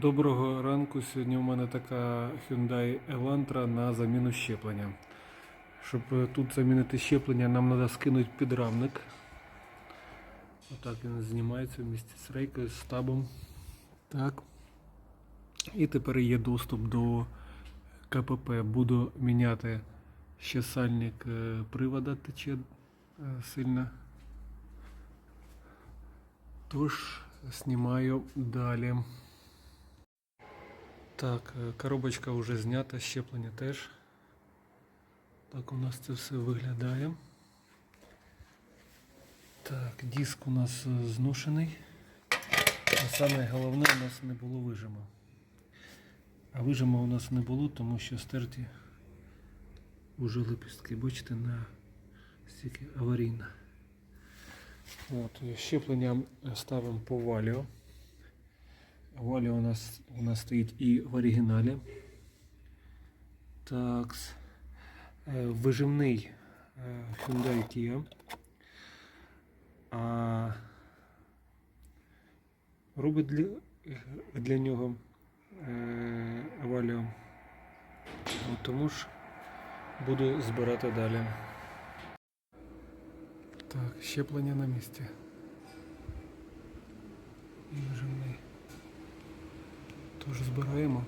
Доброго ранку. Сьогодні у мене така Hyundai Elantra на заміну щеплення. Щоб е, тут замінити щеплення, нам треба скинути підрамник. Отак він знімається в місті з рейкою, з табом. Так. І тепер є доступ до КПП. Буду міняти ще сальник е, привода тече е, сильно. Тож, знімаю далі. Так, е, коробочка вже знята, щеплення теж. Так у нас це все виглядає. Так, диск у нас е, зношений. А саме головне у нас не було вижима. А вижима у нас не було, тому що стерті уже лепістки. Бачите, на стільки аварійно. От, щеплення ставимо по валіо. Валіо у нас, у нас стоїть і в оригіналі. Так. Е, Вижимний е, Hyundai Kia. А робить для, для нього е, Валіо. Тому ж буду збирати далі. Так, щеплення на місці. І вижимний. Тож збираємо.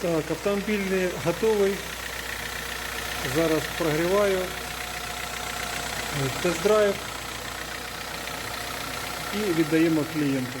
Так, автомобіль готовий. Зараз прогріваю. Тест-драйв і віддаємо клієнту.